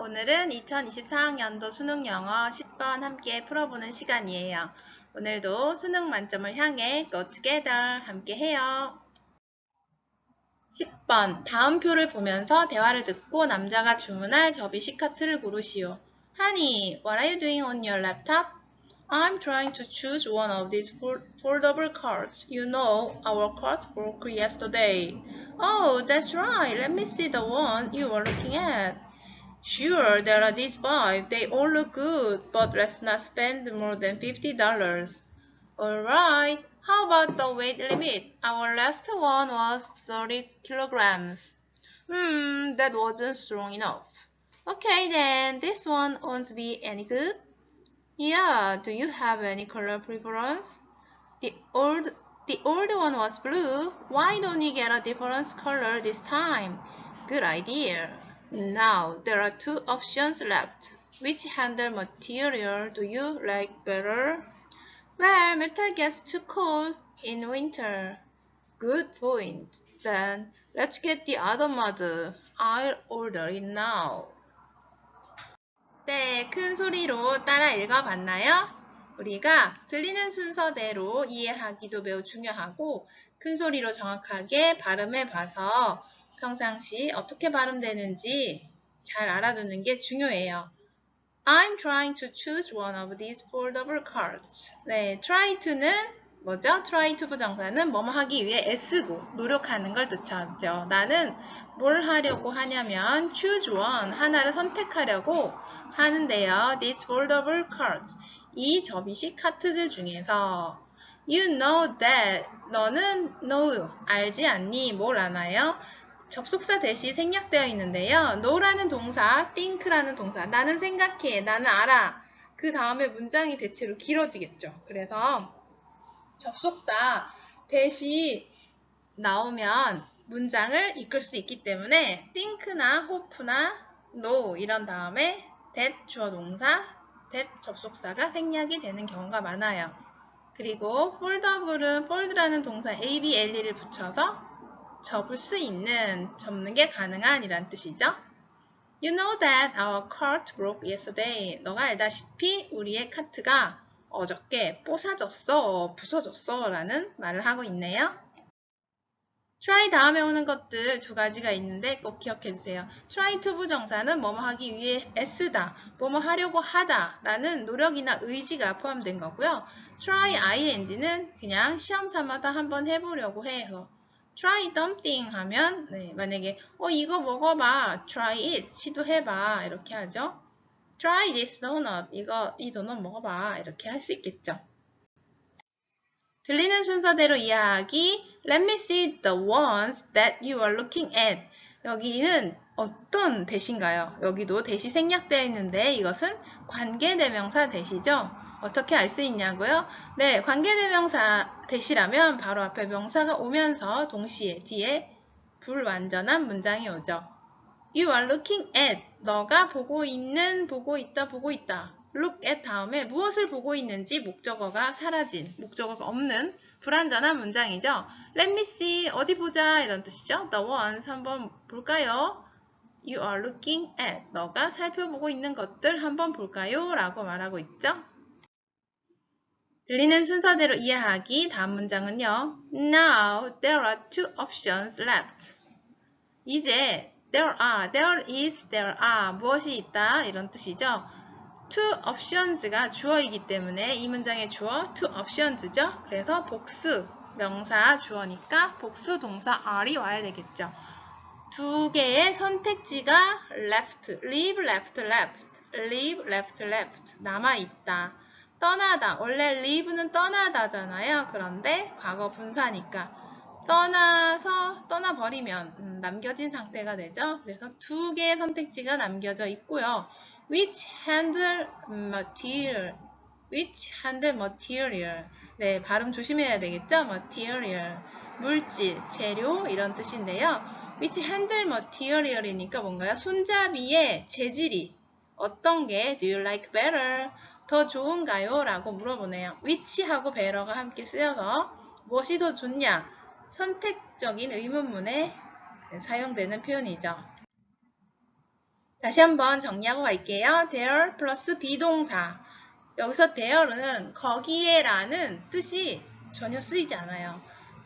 오늘은 2024학년도 수능 영어 10번 함께 풀어보는 시간이에요. 오늘도 수능 만점을 향해 Go Together 함께 해요. 10번 다음 표를 보면서 대화를 듣고 남자가 주문할 접이식 카트를 고르시오. Honey, what are you doing on your laptop? I'm trying to choose one of these fold- foldable cards. You know, our card broke yesterday. Oh, that's right. Let me see the one you were looking at. Sure, there are these five. They all look good, but let's not spend more than $50. Alright, how about the weight limit? Our last one was 30 kilograms. Hmm, that wasn't strong enough. Okay then, this one won't be any good. Yeah, do you have any color preference? The old the old one was blue. Why don't we get a different color this time? Good idea. Now there are two options left. Which handle material do you like better? Well, metal gets too cold in winter. Good point. Then let's get the other model. I'll order it now. 네, 큰 소리로 따라 읽어봤나요? 우리가 들리는 순서대로 이해하기도 매우 중요하고 큰 소리로 정확하게 발음해 봐서 평상시 어떻게 발음되는지 잘 알아두는 게 중요해요. I'm trying to choose one of these foldable cards. 네, try to는 뭐죠? try to 부정사는 뭐뭐 하기 위해 애쓰고 노력하는 걸 뜻하죠. 나는 뭘 하려고 하냐면 choose one 하나를 선택하려고 하는데요. These foldable cards 이 접이식 카트들 중에서 You know that 너는 know 알지 않니? 뭘 아나요? 접속사 대시 생략되어 있는데요. know라는 동사, think라는 동사 나는 생각해, 나는 알아. 그 다음에 문장이 대체로 길어지겠죠. 그래서 접속사 대시 나오면 문장을 이끌 수 있기 때문에 think나 hope나 know 이런 다음에 that 주어 동사, that 접속사가 생략이 되는 경우가 많아요. 그리고 foldable은 fold라는 동사 abl을 붙여서 접을 수 있는, 접는 게 가능한 이란 뜻이죠. You know that our cart broke yesterday. 너가 알다시피 우리의 카트가 어저께 뽀사졌어, 부서졌어 라는 말을 하고 있네요. try 다음에 오는 것들 두 가지가 있는데 꼭 기억해 주세요. try to 부정사는 뭐뭐 하기 위해 애쓰다, 뭐뭐 하려고 하다 라는 노력이나 의지가 포함된 거고요. try ing는 그냥 시험 삼아다 한번 해보려고 해요. Try something 하면 네, 만약에 어 이거 먹어봐, try it 시도해봐 이렇게 하죠. try this donut 이거 이 도넛 먹어봐 이렇게 할 수 있겠죠. 들리는 순서대로 이해하기 Let me see the ones that you are looking at. 여기는 어떤 대신가요? 여기도 대시 생략되어 있는데 이것은 관계대명사 대시죠. 어떻게 알 수 있냐고요? 네, 관계대명사 대시라면 바로 앞에 명사가 오면서 동시에 뒤에 불완전한 문장이 오죠. You are looking at. 너가 보고 있는, 보고 있다, 보고 있다. look at 다음에 무엇을 보고 있는지 목적어가 사라진, 목적어가 없는 불완전한 문장이죠. Let me see. 어디 보자. 이런 뜻이죠. The ones 한번 볼까요? You are looking at. 너가 살펴보고 있는 것들 한번 볼까요? 라고 말하고 있죠. 들리는 순서대로 이해하기 다음 문장은요. Now there are two options left. 이제 there are, there is, there are 무엇이 있다 이런 뜻이죠. two options가 주어이기 때문에 이 문장의 주어 two options죠. 그래서 복수 명사 주어니까 복수 동사 are이 와야 되겠죠. 두 개의 선택지가 left, leave, left, left, leave, left, left 남아 있다. 떠나다. 원래 leave는 떠나다잖아요. 그런데 과거 분사니까 떠나서 떠나버리면 음, 남겨진 상태가 되죠. 그래서 두 개의 선택지가 남겨져 있고요. which handle material, which handle material. 네, 발음 조심해야 되겠죠? material, 물질, 재료 이런 뜻인데요. which handle material이니까 뭔가요? 손잡이의 재질이 어떤 게 do you like better? 더 좋은가요? 라고 물어보네요. which하고 better가 함께 쓰여서 무엇이 더 좋냐? 선택적인 의문문에 사용되는 표현이죠. 다시 한번 정리하고 갈게요. there 플러스 비동사. 여기서 there는 거기에 라는 뜻이 전혀 쓰이지 않아요.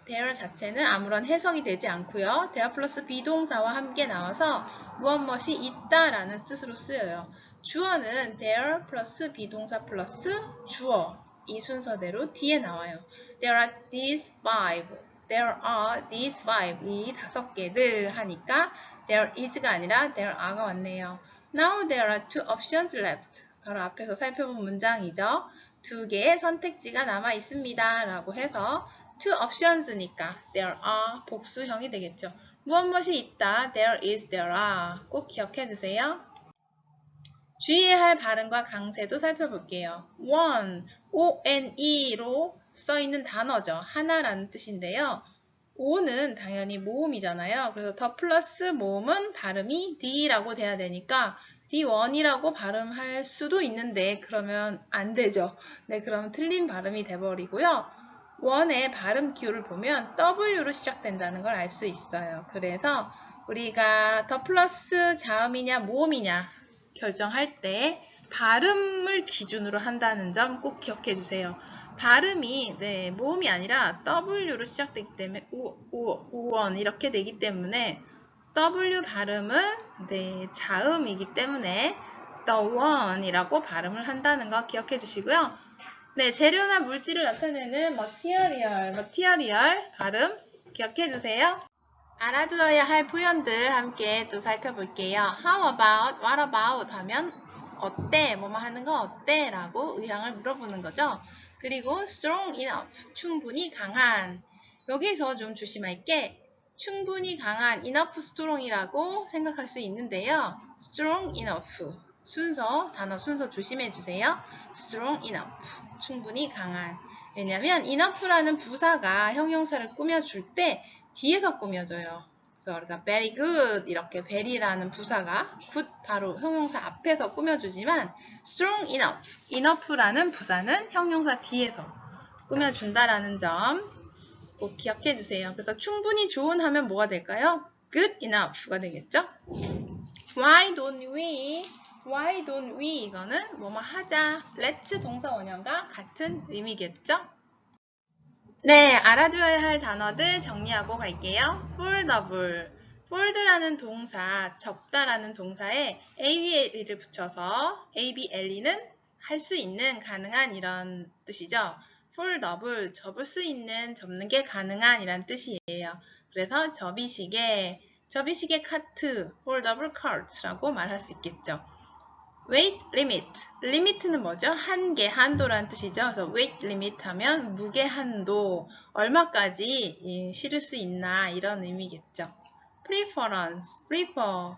There 자체는 아무런 해석이 되지 않고요. there 플러스 비동사와 함께 나와서 무엇 무엇이 있다 라는 뜻으로 쓰여요. 주어는 there 플러스 비동사 플러스 주어 이 순서대로 뒤에 나와요. There are these five. There are these five. 이 다섯 개들 하니까 there is가 아니라 there are가 왔네요. Now there are two options left. 바로 앞에서 살펴본 문장이죠. 두 개의 선택지가 남아 있습니다. 라고 해서 two options니까 there are 복수형이 되겠죠. 무엇 무엇이 있다. There is, there are. 꼭 기억해 두세요. 주의해야 할 발음과 강세도 살펴볼게요. one, O-N-E로 써있는 단어죠. 하나라는 뜻인데요. O는 당연히 모음이잖아요. 그래서 더 플러스 모음은 발음이 D라고 돼야 되니까 D1이라고 발음할 수도 있는데 그러면 안 되죠. 네, 그러면 틀린 발음이 돼버리고요. 원의 발음 기호를 보면 W로 시작된다는 걸 알 수 있어요. 그래서 우리가 더 플러스 자음이냐 모음이냐 결정할 때 발음을 기준으로 한다는 점 꼭 기억해 주세요. 발음이 네, 모음이 아니라 W로 시작되기 때문에 우원 이렇게 되기 때문에 W 발음은 네, 자음이기 때문에 the one이라고 발음을 한다는 거 기억해 주시고요. 네, 재료나 물질을 나타내는 material, material 발음 기억해 주세요. 알아두어야 할 표현들 함께 또 살펴볼게요. How about, what about 하면 어때, 뭐뭐 하는 거 어때? 라고 의향을 물어보는 거죠. 그리고 strong enough, 충분히 강한. 여기서 좀 조심할 게 충분히 강한 enough strong이라고 생각할 수 있는데요. strong enough. 순서, 단어 순서 조심해 주세요. strong enough. 충분히 강한. 왜냐면 enough라는 부사가 형용사를 꾸며줄 때 뒤에서 꾸며져요. 그래서 우리가 very good 이렇게 very라는 부사가 good 바로 형용사 앞에서 꾸며주지만 strong enough, enough라는 부사는 형용사 뒤에서 꾸며준다라는 점 꼭 기억해 주세요. 그래서 충분히 좋은 하면 뭐가 될까요? good enough가 되겠죠? Why don't we? Why don't we? 이거는 뭐뭐 하자. let's 동사 원형과 같은 의미겠죠? 네, 알아두어야 할 단어들 정리하고 갈게요. foldable. fold라는 동사, 접다라는 동사에 able를 붙여서 able는 할 수 있는, 가능한 이런 뜻이죠. foldable, 접을 수 있는, 접는 게 가능한 이란 뜻이에요. 그래서 접이시계, 접이시계 카트, foldable cart라고 말할 수 있겠죠. Weight limit. limit는 뭐죠? 한계, 한도라는 뜻이죠. 그래서 weight limit 하면 무게 한도, 얼마까지 예, 실을 수 있나 이런 의미겠죠. preference, prefer.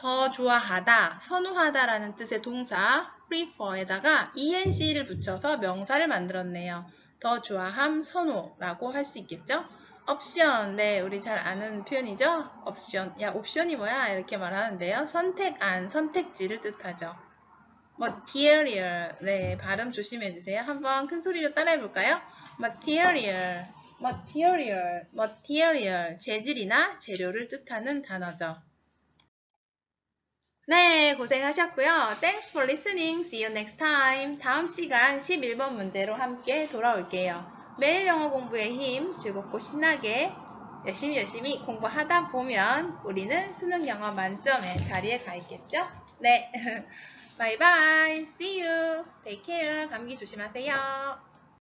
더 좋아하다, 선호하다라는 뜻의 동사 prefer에다가 eng를 붙여서 명사를 만들었네요. 더 좋아함, 선호라고 할 수 있겠죠? 옵션, 네, 우리 잘 아는 표현이죠? 옵션, 야, 옵션이 뭐야? 이렇게 말하는데요. 선택안, 선택지를 뜻하죠. material, 네, 발음 조심해 주세요. 한번 큰 소리로 따라해 볼까요? material, material, material, 재질이나 재료를 뜻하는 단어죠. 네, 고생하셨고요. Thanks for listening. See you next time. 다음 시간 11번 문제로 함께 돌아올게요. 매일 영어 공부의 힘 즐겁고 신나게 열심히 열심히 공부하다 보면 우리는 수능 영어 만점의 자리에 가 있겠죠? 네. 바이바이. See you. Take care. 감기 조심하세요.